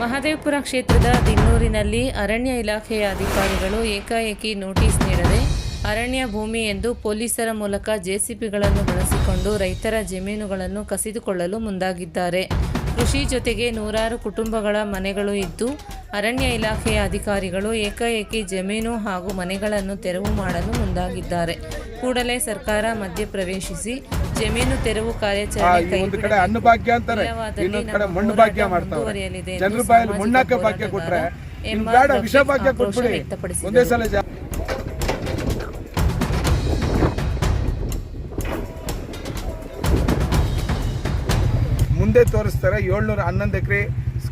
ಮಹದೇವಪುರ ಕ್ಷೇತ್ರದ ದಿನ್ನೂರಿನಲ್ಲಿ ಅರಣ್ಯ ಇಲಾಖೆಯ ಅಧಿಕಾರಿಗಳು ಏಕಾಏಕಿ ನೋಟಿಸ್ ನೀಡದೆ ಅರಣ್ಯ ಭೂಮಿ ಎಂದು ಪೊಲೀಸರ ಮೂಲಕ ಜೆಸಿಪಿಗಳನ್ನು ಬಳಸಿಕೊಂಡು ರೈತರ ಜಮೀನುಗಳನ್ನು ಕಸಿದುಕೊಳ್ಳಲು ಮುಂದಾಗಿದ್ದಾರೆ. ಕೃಷಿ ಜೊತೆಗೆ ನೂರಾರು ಕುಟುಂಬಗಳ ಮನೆಗಳು ಇದ್ದು, ಅರಣ್ಯ ಇಲಾಖೆಯ ಅಧಿಕಾರಿಗಳು ಏಕಾಏಕಿ ಜಮೀನು ಹಾಗೂ ಮನೆಗಳನ್ನು ತೆರವು ಮಾಡಲು ಮುಂದಾಗಿದ್ದಾರೆ. ಕೂಡಲೇ ಸರ್ಕಾರ ಮಧ್ಯಪ್ರವೇಶಿಸಿ ಜಮೀನು ತೆರವು ಕಾರ್ಯಾಚರಣೆ ಒಂದು ಕಡೆ. ಭಾಗ್ಯ ಅಂತಾರೆ. ಇನ್ನೊಂದ್ ಕಡೆ ಮಣ್ಣು ಭಾಗ್ಯ ಮಾಡ್ತಾರೆ ಜನರ ಬಾಯಲ್ಲಿ ಸಾಮಾಜಿಕ ಮಣ್ಣಾಕ ಭಾಗ್ಯ ಕೊಟ್ರೆ ಹೋರಾಟಗಾರ ಇನ್ ಬೇಡ ವಿಷ ಭಾಗ್ಯ ಆಕ್ರೋಶ ಕೊಟ್ಬಿಡಿ. ಒಂದೇ ಸಲ ಜಾ- ಮುಂದೆ ತೋರಿಸ್ತಾರೆ ಏಳ್ನೂರ ಹನ್ನೊಂದು ಎಕರೆ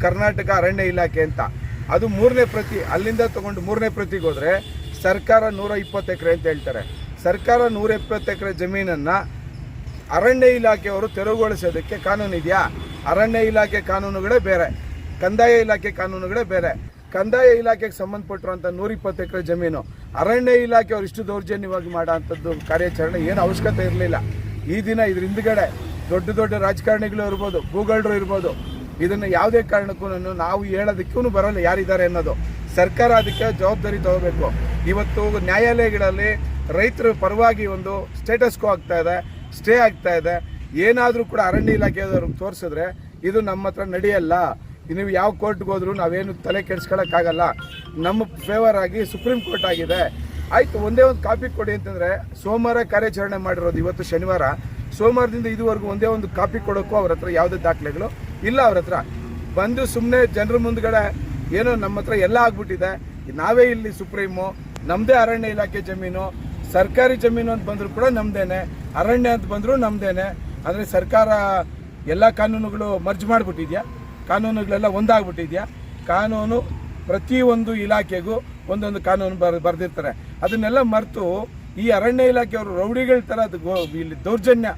ಕರ್ನಾಟಕ ಅರಣ್ಯ ಇಲಾಖೆ ಅಂತ. ಅದು ಮೂರನೇ ಪ್ರತಿ ಅಲ್ಲಿಂದ ತಗೊಂಡು ಮೂರನೇ ಪ್ರತಿಗೆ ಹೋದ್ರೆ ಸರ್ಕಾರ ನೂರ ಇಪ್ಪತ್ತು ಎಕರೆ ಅಂತ ಹೇಳ್ತಾರೆ. ಸರ್ಕಾರ ನೂರ ಇಪ್ಪತ್ತು ಎಕರೆ ಜಮೀನನ್ನು ಅರಣ್ಯ ಇಲಾಖೆಯವರು ತೆರವುಗೊಳಿಸೋದಕ್ಕೆ ಕಾನೂನು ಇದೆಯಾ? ಅರಣ್ಯ ಇಲಾಖೆ ಕಾನೂನುಗಳೇ ಬೇರೆ, ಕಂದಾಯ ಇಲಾಖೆ ಕಾನೂನುಗಳೇ ಬೇರೆ. ಕಂದಾಯ ಇಲಾಖೆಗೆ ಸಂಬಂಧಪಟ್ಟಿರುವಂಥ ನೂರಿಪ್ಪತ್ತು ಎಕರೆ ಜಮೀನು, ಅರಣ್ಯ ಇಲಾಖೆಯವರು ಇಷ್ಟು ದೌರ್ಜನ್ಯವಾಗಿ ಮಾಡೋವಂಥದ್ದು ಕಾರ್ಯಾಚರಣೆ ಏನು ಅವಶ್ಯಕತೆ ಇರಲಿಲ್ಲ. ಈ ದಿನ ಇದ್ರ ಹಿಂದ್ಗಡೆ ದೊಡ್ಡ ದೊಡ್ಡ ರಾಜಕಾರಣಿಗಳು ಇರ್ಬೋದು ಗೂಗಲ್ರು ಇರ್ಬೋದು, ಇದನ್ನು ಯಾವುದೇ ಕಾರಣಕ್ಕೂ ನಾವು ಹೇಳೋದಕ್ಕೂ ಬರಲ್ಲ ಯಾರಿದ್ದಾರೆ ಅನ್ನೋದು. ಸರ್ಕಾರ ಅದಕ್ಕೆ ಜವಾಬ್ದಾರಿ ತಗೋಬೇಕು. ಇವತ್ತು ನ್ಯಾಯಾಲಯಗಳಲ್ಲಿ ರೈತರ ಪರವಾಗಿ ಒಂದು ಸ್ಟೇಟಸ್ಗೂ ಆಗ್ತಾ ಇದೆ ಸ್ಟೇ ಆಗ್ತಾ ಇದೆ. ಏನಾದರೂ ಕೂಡ ಅರಣ್ಯ ಇಲಾಖೆಯವ್ರಿಗೆ ತೋರಿಸಿದ್ರೆ ಇದು ನಮ್ಮ ಹತ್ರ ನಡೆಯಲ್ಲ. ನೀವು ಯಾವ ಕೋರ್ಟ್ಗೆ ಹೋದ್ರು ನಾವೇನು ತಲೆ ಕೆಡಿಸ್ಕೊಳಕ್ಕಾಗಲ್ಲ ನಮ್ಮ ಫೇವರ್ ಆಗಿ ಸುಪ್ರೀಂ ಕೋರ್ಟ್ ಆಗಿದೆ. ಆಯಿತು, ಒಂದೇ ಒಂದು ಕಾಪಿ ಕೊಡಿ ಅಂತಂದರೆ ಸೋಮವಾರ ಕಾರ್ಯಾಚರಣೆ ಮಾಡಿರೋದು ಇವತ್ತು ಶನಿವಾರ. ಸೋಮವಾರದಿಂದ ಇದುವರೆಗೂ ಒಂದೇ ಒಂದು ಕಾಪಿ ಕೊಡೋಕ್ಕೂ ಅವ್ರ ಹತ್ರ ಯಾವುದೇ ದಾಖಲೆಗಳು ಇಲ್ಲ ಅವ್ರ ಹತ್ರ. ಬಂದು ಸುಮ್ಮನೆ ಜನರ ಮುಂದ್ಗಡೆ ಏನೋ ನಮ್ಮ ಹತ್ರ ಎಲ್ಲ ಆಗ್ಬಿಟ್ಟಿದೆ. ನಾವೇ ಇಲ್ಲಿ ಸುಪ್ರೀಮು ನಮ್ಮದೇ ಅರಣ್ಯ ಇಲಾಖೆ ಜಮೀನು ಸರ್ಕಾರಿ ಜಮೀನು ಅಂತ ಬಂದರೂ ಕೂಡ ನಮ್ದೇನೆ, ಅರಣ್ಯ ಅಂತ ಬಂದರೂ ನಮ್ದೇನೆ ಅಂದರೆ ಸರ್ಕಾರ ಎಲ್ಲ ಕಾನೂನುಗಳು ಮರ್ಜ್ ಮಾಡಿಬಿಟ್ಟಿದ್ಯಾ? ಕಾನೂನುಗಳೆಲ್ಲ ಒಂದಾಗ್ಬಿಟ್ಟಿದ್ಯಾ? ಕಾನೂನು ಪ್ರತಿಯೊಂದು ಇಲಾಖೆಗೂ ಒಂದೊಂದು ಕಾನೂನು ಬರ್, ಬರೆದಿರ್ತಾರೆ. ಅದನ್ನೆಲ್ಲ ಮರೆತು ಈ ಅರಣ್ಯ ಇಲಾಖೆಯವರು ರೌಡಿಗಳ ಥರ ಅದು ಇಲ್ಲಿ ದೌರ್ಜನ್ಯ.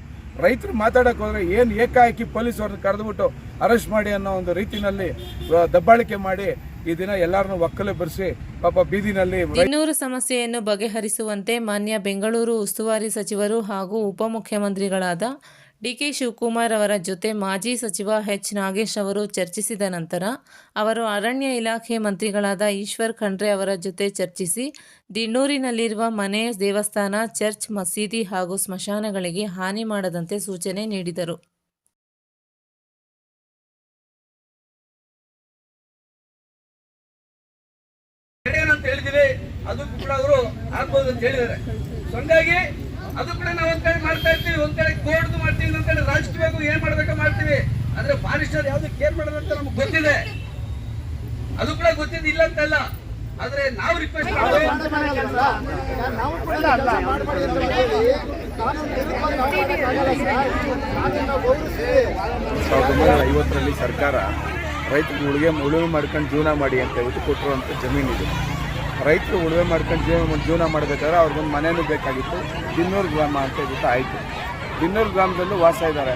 ರೈತರು ಮಾತಾಡಕ್ಕೆ ಹೋದ್ರೆ ಏನು ಏಕಾಏಕಿ ಪೊಲೀಸ್ ಅವ್ರನ್ನ ಕರೆದುಬಿಟ್ಟು ಅರೆಸ್ಟ್ ಮಾಡಿ ಅನ್ನೋ ಒಂದು ರೀತಿನಲ್ಲಿ ದಬ್ಬಾಳಿಕೆ ಮಾಡಿ ಈ ದಿನ ಎಲ್ಲರನ್ನೂ ಒಕ್ಕಲೆ ಬರೆಸಿ, ಪಾಪ ಬೀದಿನಲ್ಲಿ ಇನ್ನೂರು ಸಮಸ್ಯೆಯನ್ನು ಬಗೆಹರಿಸುವಂತೆ ಮಾನ್ಯ ಬೆಂಗಳೂರು ಉಸ್ತುವಾರಿ ಸಚಿವರು ಹಾಗೂ ಉಪಮುಖ್ಯಮಂತ್ರಿಗಳಾದ ಡಿಕೆ ಶಿವಕುಮಾರ್ ಅವರ ಜೊತೆ ಮಾಜಿ ಸಚಿವ ಎಚ್. ನಾಗೇಶ್ ಅವರು ಚರ್ಚಿಸಿದ ನಂತರ ಅವರು ಅರಣ್ಯ ಇಲಾಖೆ ಮಂತ್ರಿಗಳಾದ ಈಶ್ವರ್ ಖಂಡ್ರೆ ಅವರ ಜೊತೆ ಚರ್ಚಿಸಿ, ದಿಣ್ಣೂರಿನಲ್ಲಿರುವ ಮನೆ, ದೇವಸ್ಥಾನ, ಚರ್ಚ್, ಮಸೀದಿ ಹಾಗೂ ಸ್ಮಶಾನಗಳಿಗೆ ಹಾನಿ ಮಾಡದಂತೆ ಸೂಚನೆ ನೀಡಿದರು. ಅದು ಕೂಡ ಅವರು ಆಗ್ಬೋದು ಅಂತ ಹೇಳಿದ್ದಾರೆ. ಸೊ ಹಂಗಾಗಿ ಅದು ಕೂಡ ನಾವು ಒಂದ್ ಕಡೆ ಮಾಡ್ತಾ ಇರ್ತೀವಿ ಒಂದ್ ಕಡೆ ಕೋರ್ಟ್ ಮಾಡ್ತೀವಿ ಒಂದ್ ಕಡೆ ರಾಜಕೀಯವಾಗಿ ಏನ್ ಮಾಡ್ಬೇಕೋ ಮಾಡ್ತೀವಿ. ಆದ್ರೆ ಫಾರೆಸ್ಟರ್ ಯಾವ್ದು ಕೇರ್ ಮಾಡೋದಂತ ನಮ್ಗೆ ಗೊತ್ತಿದೆ. ಅದು ಕೂಡ ಗೊತ್ತಿದೆ ಇಲ್ಲ ಅಂತಲ್ಲ. ಆದ್ರೆ ನಾವು ರಿಕ್ವೆಸ್ಟ್ ಸಾವಿರದ ಒಂಬೈನೂರ ಐವತ್ತರಲ್ಲಿ ಸರ್ಕಾರ ರೈತರಿಗೆ ಉಳಿಗೆ ಉಳುಮೆ ಮಾಡ್ಕೊಂಡು ಜೀವನ ಮಾಡಿ ಅಂತ ಹೇಳ್ಬಿಟ್ಟು ಕೊಟ್ಟಿರುವಂಥ ಜಮೀನು ಇದು ರೈತರು ಉಳುವೆ ಮಾಡ್ಕೊಂಡು ಜೀವನ ಜೀವನ ಮಾಡಬೇಕಾದ್ರೆ ಅವ್ರಿಗೊಂದು ಮನೆಯೂ ಬೇಕಾಗಿತ್ತು. ದಿನ್ನೂರು ಗ್ರಾಮ ಅಂತ ಹೇಳ್ಬಿಟ್ಟು ಆಯಿತು. ದಿನ್ನೂರು ಗ್ರಾಮದಲ್ಲೂ ವಾಸ ಇದ್ದಾರೆ.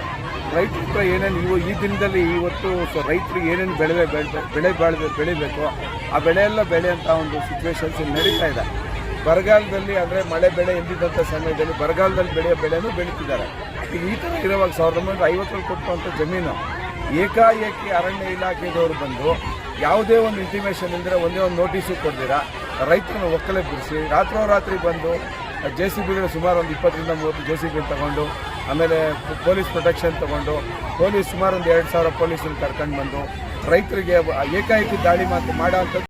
ರೈತರ ಹತ್ರ ಏನೇನು ಇವು ಈ ದಿನದಲ್ಲಿ ಇವತ್ತು ರೈತರಿಗೆ ಏನೇನು ಬೆಳೆ ಬೆಳೆ ಬೆಳೆ ಬೆಳೆ ಬೆಳಿಬೇಕು, ಆ ಬೆಳೆ ಬೆಳೆಯಂಥ ಒಂದು ಸಿಚುವೇಶನ್ಸ್ ನಡೀತಾ ಇದೆ. ಬರಗಾಲದಲ್ಲಿ ಅಂದರೆ ಮಳೆ ಬೆಳೆ ಎಂದಿದ್ದಂಥ ಸಮಯದಲ್ಲಿ ಬರಗಾಲದಲ್ಲಿ ಬೆಳೆಯೋ ಬೆಳೆನೂ ಬೆಳೀತಿದ್ದಾರೆ. ಈಗ ಈ ಥರ ಇರುವಾಗ ಸಾವಿರದ ಒಂಬೈನೂರ ಐವತ್ತರಲ್ಲಿ ಕೊಟ್ಟಂಥ ಜಮೀನು ಏಕಾಏಕಿ ಅರಣ್ಯ ಇಲಾಖೆಯವರು ಬಂದು ಯಾವುದೇ ಒಂದು ಇಂಟಿಮೇಷನ್ ಇಲ್ಲದೆ ಒಂದೇ ಒಂದು ನೋಟಿಸು ಕೊಡ್ದಿರ ರೈತರನ್ನು ಒಕ್ಕಲೆ ಬಿಡಿಸಿ, ರಾತ್ರೋರಾತ್ರಿ ಬಂದು ಜೆ ಸಿ ಬಿಗಳು ಸುಮಾರು ಒಂದು ಇಪ್ಪತ್ತರಿಂದ ಮೂವತ್ತು ಜೆ ಸಿ ಬಿ ತಗೊಂಡು, ಆಮೇಲೆ ಪೊಲೀಸ್ ಪ್ರೊಟೆಕ್ಷನ್ ತೊಗೊಂಡು ಪೊಲೀಸ್ ಸುಮಾರು ಒಂದು ಎರಡು ಸಾವಿರ ಪೊಲೀಸನ್ನು ಕರ್ಕೊಂಡು ಬಂದು ರೈತರಿಗೆ ಏಕಾಏಕಿ ದಾಳಿ ಮಾತು ಮಾಡೋ